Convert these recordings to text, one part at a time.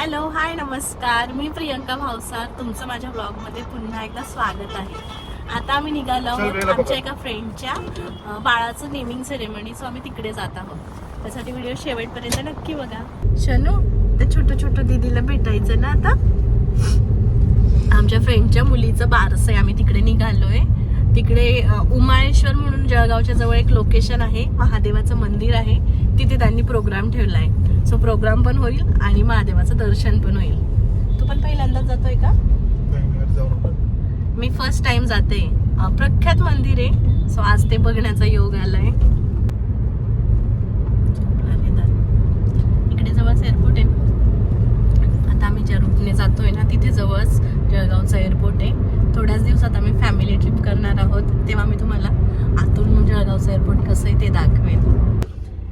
Hello hi नमस्कार. मी प्रियंका भावसार तुमचं माझ्या ब्लॉगमध्ये पुन्हा एकदा स्वागत आहे. आता आम्ही निघालो आहोत आमच्या. एका फ्रेंडच्या बाळाचं नेमिंग सेरेमनी सो आम्ही तिकडे जात आहोत. त्यासाठी व्हिडिओ शेवटपर्यंत नक्की बघा. शनू त्या छोटं छोटं दीदीला भेटायचं ना आता? आमच्या फ्रेंडच्या मुलीचं बारस आहे. आम्ही तिकडे निघालोय. तिकडे उमाळेश्वर म्हणून जळगावच्या जवळ एक लोकेशन आहे. महादेवाचं मंदिर आहे. तिथे त्यांनी प्रोग्राम ठेवलाय. सो प्रोग्राम पण होईल आणि महादेवाचं दर्शन पण होईल. तू पण पहिल्यांदाच जातोय का? मी फर्स्ट टाइम जाते. प्रख्यात मंदिर आहे. सो आज ते बघण्याचा योग आलाय. इकडे जवळच एअरपोर्ट आहे. आता आम्ही ज्या रूटने जातोय ना तिथे जवळच जळगावचा एअरपोर्ट आहे. थोड्याच दिवसात आम्ही फॅमिली ट्रिप करणार आहोत. तेव्हा मी तुम्हाला आतून जळगावचं एअरपोर्ट कसं आहे ते दाखवेन.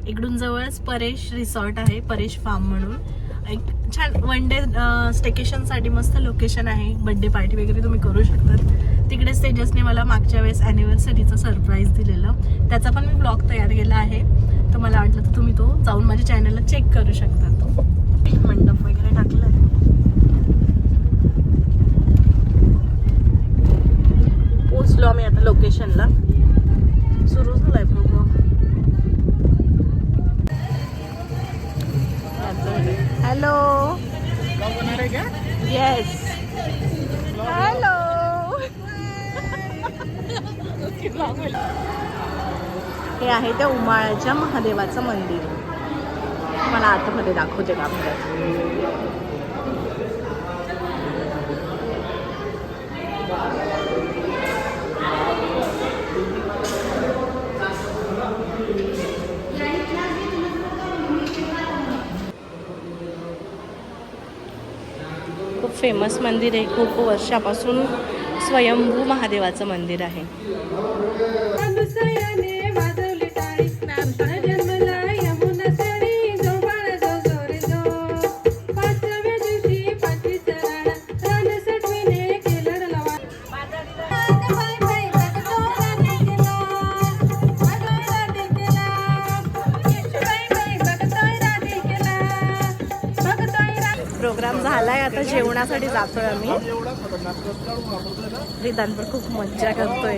इकडून जवळच परेश रिसॉर्ट आहे परेश फार्म म्हणून. एक छान वन डे स्टेकेशनसाठी मस्त लोकेशन आहे. बड्डे पार्टी वगैरे तुम्ही करू शकतात. तिकडे स्टेजसने मला मागच्या वेळेस ॲनिव्हर्सरीचं सरप्राईज दिलेलं. त्याचा पण मी ब्लॉग तयार केला आहे. तर मला वाटलं तर तुम्ही तो जाऊन माझ्या चॅनलला चेक करू शकता तो. मंडप वगैरे टाकला पोचलो आम्ही आता लोकेशनला हॅलो येस हॅलो हे आहे त्या उमाळ्याच्या महादेवाचं मंदिर. मला आतमध्ये दाखवते का? खूप फेमस मंदिर आहे. खूप वर्षापासून स्वयंभू महादेवाचं मंदिर आहे. प्रोग्राम झालाय आता जेवणासाठी जातोय आम्ही. पण खूप मज्जा करतोय.